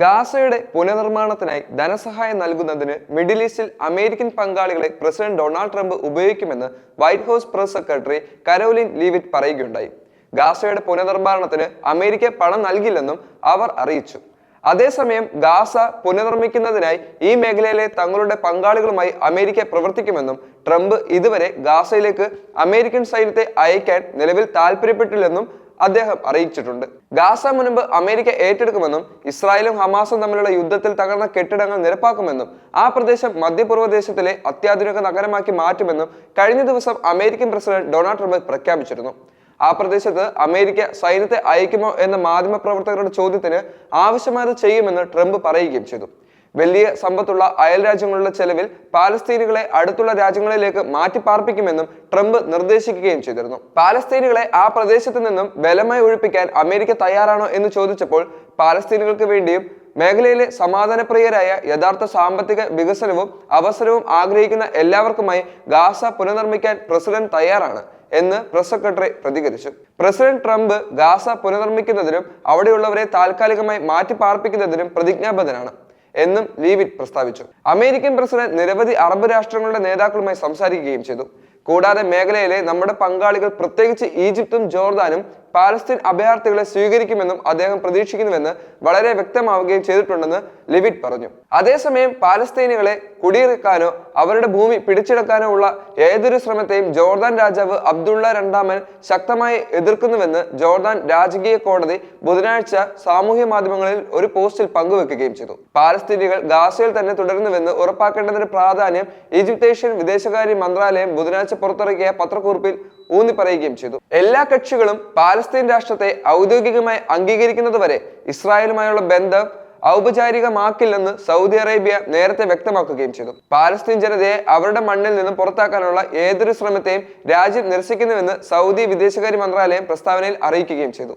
ഗാസയുടെ പുനർനിർമ്മാണത്തിനായി ധനസഹായം നൽകുന്നതിന് മിഡിൽ ഈസ്റ്റിൽ അമേരിക്കൻ പങ്കാളികളെ പ്രസിഡന്റ് ഡൊണാൾഡ് ട്രംപ് ഉപയോഗിക്കുമെന്ന് White House press secretary Karoline Leavitt പറയുകയുണ്ടായി. ഗാസയുടെ പുനർനിർമ്മാണത്തിന് അമേരിക്ക പണം നൽകില്ലെന്നും അവർ അറിയിച്ചു. അതേസമയം ഗാസ പുനർനിർമ്മിക്കുന്നതിനായി ഈ മേഖലയിലെ തങ്ങളുടെ പങ്കാളികളുമായി അമേരിക്ക പ്രവർത്തിക്കുമെന്നും ട്രംപ് ഇതുവരെ ഗാസയിലേക്ക് അമേരിക്കൻ സൈന്യത്തെ അയക്കാൻ നിലവിൽ താല്പര്യപ്പെട്ടില്ലെന്നും അദ്ദേഹം അറിയിച്ചിട്ടുണ്ട്. ഗാസ മുൻപ് അമേരിക്ക ഏറ്റെടുക്കുമെന്നും ഇസ്രായേലും ഹമാസും തമ്മിലുള്ള യുദ്ധത്തിൽ തകർന്ന കെട്ടിടങ്ങൾ നിരപ്പാക്കുമെന്നും ആ പ്രദേശം മധ്യപൂർവ ദേശത്തിലെ അത്യാധുനിക നഗരമാക്കി മാറ്റുമെന്നും കഴിഞ്ഞ ദിവസം അമേരിക്കൻ പ്രസിഡന്റ് ഡൊണാൾഡ് ട്രംപ് പ്രഖ്യാപിച്ചിരുന്നു. ആ പ്രദേശത്ത് അമേരിക്ക സൈന്യത്തെ അയക്കുമോ എന്ന മാധ്യമപ്രവർത്തകരുടെ ചോദ്യത്തിന് ആവശ്യമായത് ചെയ്യുമെന്ന് ട്രംപ് പറയുകയും ചെയ്തു. വലിയ സമ്പത്തുള്ള അയൽ രാജ്യങ്ങളുടെ ചെലവിൽ പാലസ്തീനുകളെ അടുത്തുള്ള രാജ്യങ്ങളിലേക്ക് മാറ്റിപ്പാർപ്പിക്കുമെന്നും ട്രംപ് നിർദ്ദേശിക്കുകയും ചെയ്തിരുന്നു. പാലസ്തീനുകളെ ആ പ്രദേശത്ത് നിന്നും ബലമായി ഒഴിപ്പിക്കാൻ അമേരിക്ക തയ്യാറാണോ എന്ന് ചോദിച്ചപ്പോൾ പാലസ്തീനുകൾക്ക് വേണ്ടിയും മേഖലയിലെ സമാധാനപ്രിയരായ യഥാർത്ഥ സാമ്പത്തിക വികസനവും അവസരവും ആഗ്രഹിക്കുന്ന എല്ലാവർക്കുമായി ഗാസ പുനർനിർമ്മിക്കാൻ പ്രസിഡന്റ് തയ്യാറാണ് എന്ന് പ്രസ് സെക്രട്ടറി പ്രതികരിച്ചു. പ്രസിഡന്റ് ട്രംപ് ഗാസ പുനർനിർമ്മിക്കുന്നതിനും അവിടെയുള്ളവരെ താൽക്കാലികമായി മാറ്റിപ്പാർപ്പിക്കുന്നതിനും പ്രതിജ്ഞാബദ്ധനാണ്. എന്നും ലീവിറ്റ് പ്രസ്താവിച്ചു. അമേരിക്കൻ പ്രസിഡന്റ് നിരവധി അറബ് രാഷ്ട്രങ്ങളുടെ നേതാക്കളുമായി സംസാരിക്കുകയും ചെയ്തു. കൂടാതെ മേഖലയിലെ നമ്മുടെ പങ്കാളികൾ പ്രത്യേകിച്ച് ഈജിപ്തും ജോർദാനും പാലസ്തീൻ അഭയാർത്ഥികളെ സ്വീകരിക്കുമെന്നും അദ്ദേഹം പ്രതീക്ഷിക്കുന്നുവെന്ന് വളരെ വ്യക്തമാവുകയും ചെയ്തിട്ടുണ്ടെന്ന് ലിവിറ്റ് പറഞ്ഞു. അതേസമയം പാലസ്തീനികളെ കുടിയിറക്കാനോ അവരുടെ ഭൂമി പിടിച്ചെടുക്കാനോ ഉള്ള ഏതൊരു ശ്രമത്തെയും ജോർദാൻ രാജാവ് അബ്ദുള്ള രണ്ടാമൻ ശക്തമായി എതിർക്കുന്നുവെന്ന് ജോർദാൻ രാജകീയ കോടതി ബുധനാഴ്ച സാമൂഹ്യ മാധ്യമങ്ങളിൽ ഒരു പോസ്റ്റിൽ പങ്കുവെക്കുകയും ചെയ്തു. പാലസ്തീനികൾ ഗാസയിൽ തന്നെ തുടരുന്നുവെന്ന് ഉറപ്പാക്കേണ്ടതിന്റെ പ്രാധാന്യം ഈജിപ്തേഷ്യൻ വിദേശകാര്യ മന്ത്രാലയം ബുധനാഴ്ച പുറത്തിറക്കിയ പത്രക്കുറിപ്പിൽ ഊന്നി പറയുകയും ചെയ്തു. എല്ലാ കക്ഷികളും പാലസ്തീൻ രാഷ്ട്രത്തെ ഔദ്യോഗികമായി അംഗീകരിക്കുന്നതുവരെ ഇസ്രായേലുമായുള്ള ബന്ധം ഔപചാരികമാക്കില്ലെന്ന് സൗദി അറേബ്യ നേരത്തെ വ്യക്തമാക്കുകയും ചെയ്തു. പാലസ്തീൻ ജനതയെ അവരുടെ മണ്ണിൽ നിന്നും പുറത്താക്കാനുള്ള ഏതൊരു ശ്രമത്തെയും രാജ്യം നിരസിക്കുന്നുവെന്ന് സൗദി വിദേശകാര്യ മന്ത്രാലയം പ്രസ്താവനയിൽ അറിയിക്കുകയും ചെയ്തു.